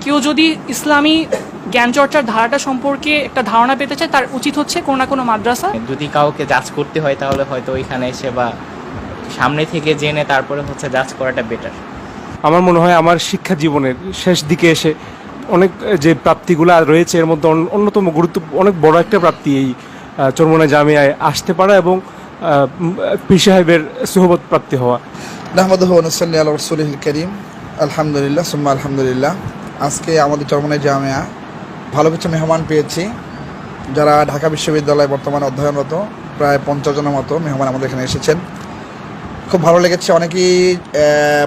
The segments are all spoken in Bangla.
কেউ যদি ইসলামী জ্ঞান চর্চার ধারাটা সম্পর্কে একটা ধারণা পেতে চায় তার উচিত হচ্ছে কোনো না কোনো মাদ্রাসা। যদি কাউকে জাজ করতে হয় তাহলে হয়তো ওইখানে এসে বা সামনে থেকে জেনে তারপরে হচ্ছে জাজ করাটা বেটার আমার মনে হয় আমার শিক্ষা জীবনের শেষ দিকে এসে অনেক যে প্রাপ্তিগুলো রয়েছে এর মধ্যে অন্য- অন্যতম গুরুত্ব অনেক বড় একটা প্রাপ্তি এই চরমোনা জামিয়ায় আসতে পারা এবং পীর সাহেবের সুহবত প্রাপ্তি হওয়া। করিম। আলহামদুলিল্লাহ সুম্মা আলহামদুলিল্লাহ। আজকে আমাদের চরমনাই জামিয়া, ভালো কিছু মেহমান পেয়েছি। যারা ঢাকা বিশ্ববিদ্যালয়ে বর্তমানে অধ্যয়নরত, প্রায় পঞ্চাশ জনের মতো মেহমান আমাদের এখানে এসেছেন। খুব ভালো লেগেছে, অনেকেই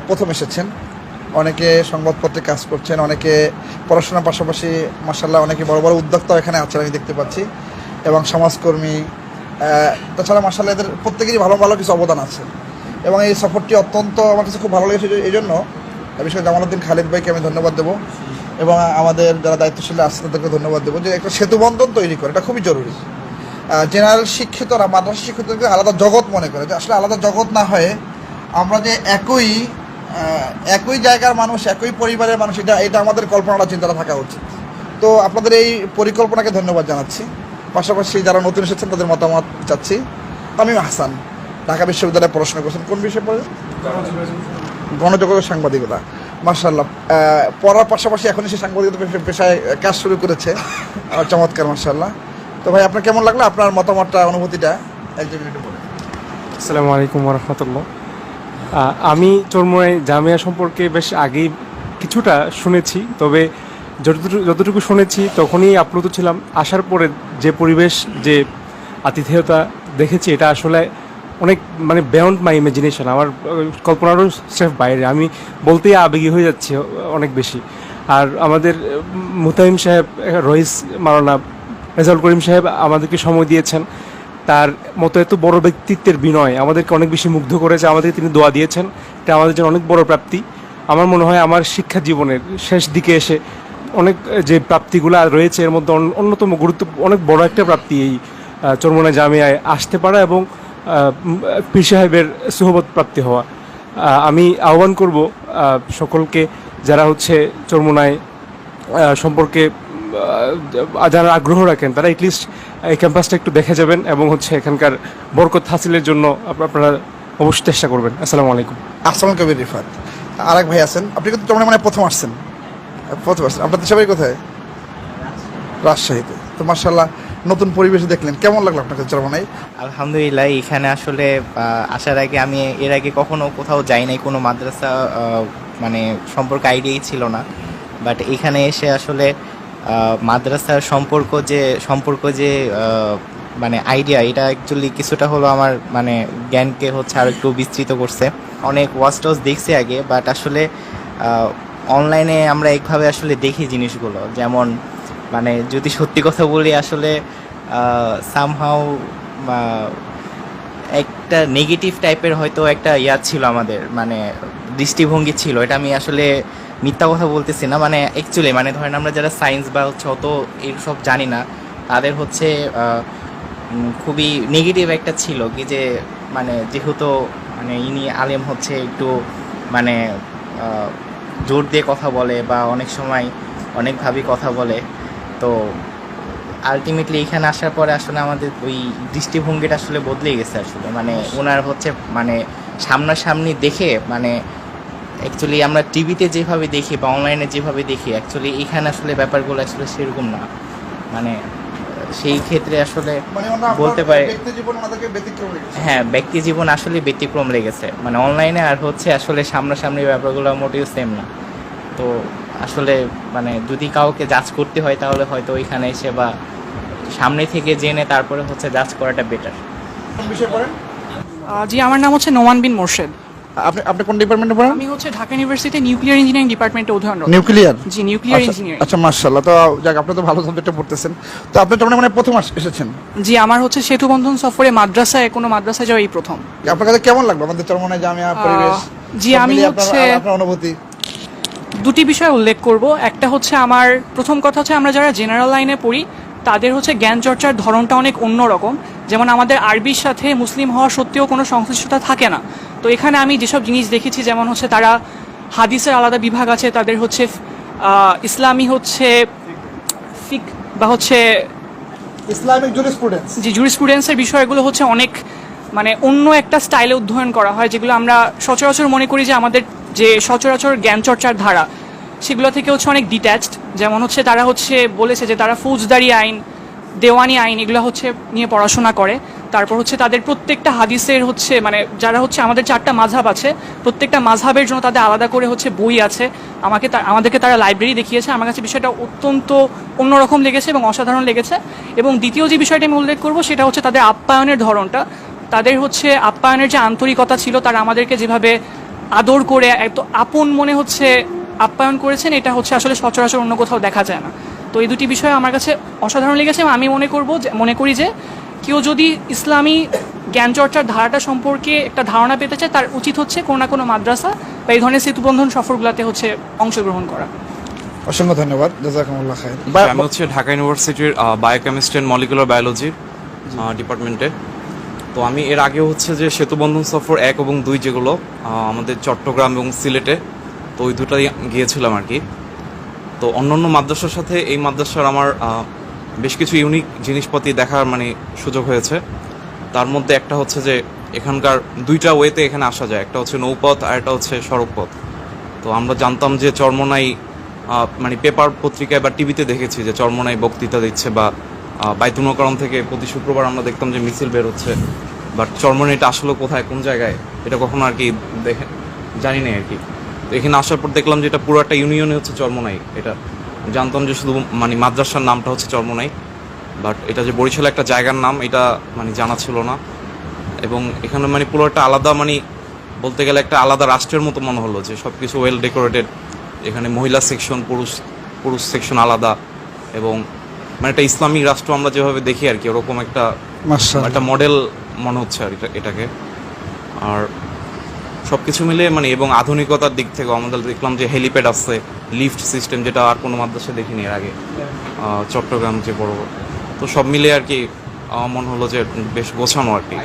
প্রথম এসেছেন। অনেকে সংবাদপত্রে কাজ করছেন, অনেকে পড়াশোনার পাশাপাশি মাসাল্লাহ অনেকে বড় বড় উদ্যোক্তাও এখানে আছেন, আমি দেখতে পাচ্ছি। এবং সমাজকর্মী তাছাড়া মাসাল্লাহ এদের প্রত্যেকেরই ভালো ভালো কিছু অবদান আছে। এবং এই সফরটি অত্যন্ত, আমার কাছে খুব ভালো লেগেছে, এই জন্য বিশেষ করে জামালউদ্দিন খালিদ ভাইকে আমি ধন্যবাদ দেবো এবং আমাদের যারা দায়িত্বশীল আছে তাদেরকে ধন্যবাদ দেবো যে একটা সেতু বন্ধন তৈরি করে, এটা খুবই জরুরি। জেনারেল শিক্ষিতরা মাদ্রাসা শিক্ষিতকে আলাদা জগৎ মনে করে, যে আসলে আলাদা জগৎ না হয়ে আমরা যে একই একই জায়গার মানুষ, একই পরিবারের মানুষ, এটা এটা আমাদের কল্পনাটা, চিন্তাটা থাকা উচিত। তো আপনাদের এই পরিকল্পনাকে ধন্যবাদ জানাচ্ছি। পাশাপাশি যারা নতুন এসেছেন, তাদের মতামত চাচ্ছি। তামিম হাসান ঢাকা বিশ্ববিদ্যালয়ে পড়াশোনা করছেন, কোন বিষয়ে পড়ে গণযোগাযোগ সাংবাদিকতা। মার্শাল্লাহ পড়ার পাশাপাশি এখন সে সাংবাদিকতা পেশায় কাজ শুরু করেছে। চমৎকার মার্শাল্লাহ তো ভাই, আপনার কেমন লাগল? আপনার মতামতটা, অনুভূতিটা? একজন আসসালামু আলাইকুম রহমতুল্লাহ। আমি চরমোনাই জামিয়া সম্পর্কে বেশ আগেই কিছুটা শুনেছি, তবে যতটুকু যতটুকু শুনেছি তখনই আপ্লুত ছিলাম। আসার পরে যে পরিবেশ, যে আতিথেয়তা দেখেছি, এটা আসলে অনেক মানে বেয়ন্ড মাই ইমাজিনেশন আমার কল্পনারও স্রেফ বাইরে। আমি বলতেই আবেগী হয়ে যাচ্ছি অনেক বেশি। আর আমাদের মুতাহিম সাহেব, রইস মারানা রেজাউল করিম সাহেব আমাদেরকে সময় দিয়েছেন। তার মতো এত বড় ব্যক্তিত্বের বিনয় আমাদেরকে অনেক বেশি মুগ্ধ করেছে, আমাদেরকে তিনি দোয়া দিয়েছেন। এটা আমাদের জন্য অনেক বড় প্রাপ্তি। আমার মনে হয় আমার শিক্ষা জীবনের শেষ দিকে এসে অনেক যে প্রাপ্তিগুলো রয়েছে, এর মধ্যে অন্যতম গুরুত্ব, অনেক বড় একটা প্রাপ্তি এই চরমোনা জামিয়ায় আসতে পারা এবং পীর সাহেবের সুহবত প্রাপ্তি হওয়া। আমি আহ্বান করব সকলকে যারা হচ্ছে চরমোনায় সম্পর্কে যারা আগ্রহ রাখেন, তারা এটলিস্ট এই ক্যাম্পাসটা একটু দেখে যাবেন এবং হচ্ছে এখানকার বরকত হাসিলের জন্য আপনারা অবশ্যই চেষ্টা করবেন। আসসালামু আলাইকুম। আসসালাম কবির রিফাত। আরেক ভাই আছেন। আপনি কিন্তু তোমরা মানে প্রথম আসছেন। প্রথম আসছেন। আপনাদের সবাই কোথায়? রাজশাহীতে। তো মার্শাল্লাহ নতুন পরিবেশে দেখলেন। কেমন লাগল আপনাকে চরমনাই আলহামদুলিল্লাহ, এখানে আসলে আসার আগে আমি এর আগে কখনো কোথাও যাই নাই, কোনো মাদ্রাসা মানে সম্পর্কে আইডিয়াই ছিল না। বাট এখানে এসে আসলে মাদ্রাসার সম্পর্ক যে সম্পর্ক যে মানে আইডিয়া এটা অ্যাকচুয়ালি কিছুটা হলো আমার মানে জ্ঞানকে হচ্ছে আর একটু বিস্তৃত করছে। অনেক ওয়াচ টস দেখছি আগে বাট আসলে অনলাইনে আমরা একভাবে আসলে দেখি জিনিসগুলো। যেমন মানে যদি সত্যি কথা বলি, আসলে সামহাও একটা নেগেটিভ টাইপের হয়তো একটা ইয়া ছিল আমাদের মানে দৃষ্টিভঙ্গি ছিল। এটা আমি আসলে মিথ্যা কথা বলতেছি না মানে অ্যাকচুয়ালি মানে ধরেন আমরা যারা সায়েন্স বা হচ্ছে অত এইসব জানি না, তাদের হচ্ছে খুবই নেগেটিভ একটা ছিল কি যে মানে যেহেতু মানে ইনি আলেম হচ্ছে একটু মানে জোর দিয়ে কথা বলে বা অনেক সময় অনেকভাবেই কথা বলে। তো আলটিমেটলি এখানে আসার পরে আসলে আমাদের ওই দৃষ্টিভঙ্গিটা আসলে বদলে গেছে আসলে। মানে ওনার হচ্ছে মানে সামনাসামনি দেখে মানে অ্যাকচুয়ালি আমরা টিভিতে যেভাবে দেখি বা অনলাইনে যেভাবে দেখি অ্যাকচুয়ালি এখানে আসলে ব্যাপারগুলো আসলে সেরকম না। মানে সেই ক্ষেত্রে আসলে মানে বলতে পারে হ্যাঁ ব্যক্তি জীবন আসলে ব্যতিক্রম লেগেছে। মানে অনলাইনে আর হচ্ছে আসলে সামনাসামনি ব্যাপারগুলো মোটেও সেম না। তো আসলে মানে যদি কাউকে জাজ করতে হয় তাহলে হয়তো ওইখানে এসে বা সামনে থেকে জেনে তারপরে হচ্ছে জাজ করাটা বেটার কোন বিষয়ে পড়েন? আহ, জি আমার নাম হচ্ছে নোমান বিন মোর্শেদ। আপনি আপনি কোন ডিপার্টমেন্টে পড়েন? আমি হচ্ছে ঢাকা নিউক্লিয়ার ইঞ্জিনিয়ারিং ডিপার্টমেন্টে অধ্যয়নরত। নিউক্লিয়ার জি নিউক্লিয়ার ইঞ্জিনিয়ারিং আচ্ছা তো যাক আপনি তো ভালো সাবজেক্টে পড়তেছেন। তো আপনি তো মানে প্রথম এসেছেন। জি আমার হচ্ছে সেতু বন্ধন সফরে মাদ্রাসায় কোনো মাদ্রাসায় যাওয়া এই প্রথম। আপনার কাছে কেমন লাগল? আমাদের চরমনায় জামিয়া পরিবেশ জি, আমি হচ্ছে- আপনার অনুভূতি। দুটি বিষয় উল্লেখ করব। একটা হচ্ছে আমার প্রথম কথা হচ্ছে আমরা যারা জেনারেল লাইনে পড়ি তাদের হচ্ছে জ্ঞান চর্চার ধরনটা অনেক অন্যরকম। যেমন আমাদের আরবির সাথে মুসলিম হওয়া সত্ত্বেও কোনো সংশ্লিষ্টতা থাকে না। তো এখানে আমি যেসব জিনিস দেখেছি যেমন হচ্ছে তারা হাদিসের আলাদা বিভাগ আছে তাদের হচ্ছে ইসলামী হচ্ছে ফিক বা হচ্ছে ইসলামিক জুরিসপ্রুডেন্স যে জুরিসপ্রুডেন্সের বিষয়গুলো হচ্ছে অনেক মানে অন্য একটা স্টাইলে অধ্যয়ন করা হয় যেগুলো আমরা সচরাচর মনে করি যে আমাদের যে সচরাচর জ্ঞান চর্চার ধারা, সেগুলো থেকে হচ্ছে অনেক ডিট্যাচড যেমন হচ্ছে তারা হচ্ছে বলেছে যে তারা ফৌজদারি আইন, দেওয়ানি আইন এগুলো হচ্ছে নিয়ে পড়াশোনা করে। তারপর হচ্ছে তাদের প্রত্যেকটা হাদিসের হচ্ছে মানে যারা হচ্ছে আমাদের চারটা মাঝহাব আছে, প্রত্যেকটা মাঝহাবের জন্য তাদের আলাদা করে হচ্ছে বই আছে। আমাকে আমাদেরকে তারা লাইব্রেরি দেখিয়েছে। আমার কাছে বিষয়টা অত্যন্ত অন্যরকম লেগেছে এবং অসাধারণ লেগেছে। এবং দ্বিতীয় যে বিষয়টি আমি উল্লেখ করব, সেটা হচ্ছে তাদের আপ্যায়নের ধরনটা। তাদের হচ্ছে আপ্যায়নের যে আন্তরিকতা ছিল, তারা আমাদেরকে যেভাবে আদর করে এত আপন মনে হচ্ছে আপ্যায়ন করেছেন এটা হচ্ছে আসলে সচরাচর অন্য কোথাও দেখা যায় না। তো এই দুটি বিষয় আমার কাছে অসাধারণ লেগেছে আমি মনে করব যে মনে করি যে কেউ যদি ইসলামী জ্ঞান চর্চার ধারাটা সম্পর্কে একটা ধারণা পেতে চায় তার উচিত হচ্ছে কোনো না কোনো মাদ্রাসা বা এই ধরনের সেতুবন্ধন সফরগুলোতে হচ্ছে অংশগ্রহণ করা। অসংখ্য ধন্যবাদ। জাজাকুমুল্লাহ খায়ের আমি হচ্ছে ঢাকা ইউনিভার্সিটির বায়োকেমিস্ট্রি অ্যান্ড মলিকুলার বায়োলজি ডিপার্টমেন্টে তো আমি এর আগে হচ্ছে যে সেতুবন্ধন সফর এক এবং দুই যেগুলো আমাদের চট্টগ্রাম এবং সিলেটে, তো ওই দুটাই গিয়েছিলাম আর কি। তো অন্যান্য মাদ্রাসার সাথে এই মাদ্রাসার আমার বেশ কিছু ইউনিক জিনিসপাতি দেখার মানে সুযোগ হয়েছে। তার মধ্যে একটা হচ্ছে যে এখানকার দুইটা ওয়েতে এখানে আসা যায়। একটা হচ্ছে নৌপথ আর একটা হচ্ছে সড়কপথ। তো আমরা জানতাম যে চর্মনাই মানে পেপার পত্রিকায় বা টিভিতে দেখেছি যে চর্মনাই বক্তৃতা দিচ্ছে বা আহ, বাইতুনকরণ থেকে প্রতি শুক্রবার আমরা দেখতাম যে মিছিল বের হচ্ছে। বাট চর্মনাইটা আসলে কোথায় কোন জায়গায় এটা কখনো আর কি দেখে জানি না আর কি। তো এখানে আসার পর দেখলাম যে এটা পুরো একটা ইউনিয়নে হচ্ছে চর্মনাই। এটা জানতাম যে শুধু মানে মাদ্রাসার নামটা হচ্ছে চর্মনাই। বাট এটা যে বরিশালে একটা জায়গার নাম এটা মানে জানা ছিল না। এবং এখানে মানে পুরো একটা আলাদা মানে বলতে গেলে একটা আলাদা রাষ্ট্রের মতো মনে হলো যে সব কিছু ওয়েল ডেকোরেটেড এখানে মহিলা সেকশন পুরুষ পুরুষ সেকশন আলাদা। এবং মানে একটা ইসলামিক রাষ্ট্র আমরা যেভাবে দেখি আর কি ওরকম একটা একটা মডেল মনে হচ্ছে আর এটাকে। আর সব কিছু মিলে মানে এবং আধুনিকতার দিক থেকে আমাদের দেখলাম যে হেলিপ্যাড আছে লিফট সিস্টেম যেটা আর কোনো মাদ্রাসায় দেখিনি এর আগে। চট্টগ্রাম যে বড়। তো সব মিলে আর কি আমার মনে হলো যে বেশ গোছানো আর কি।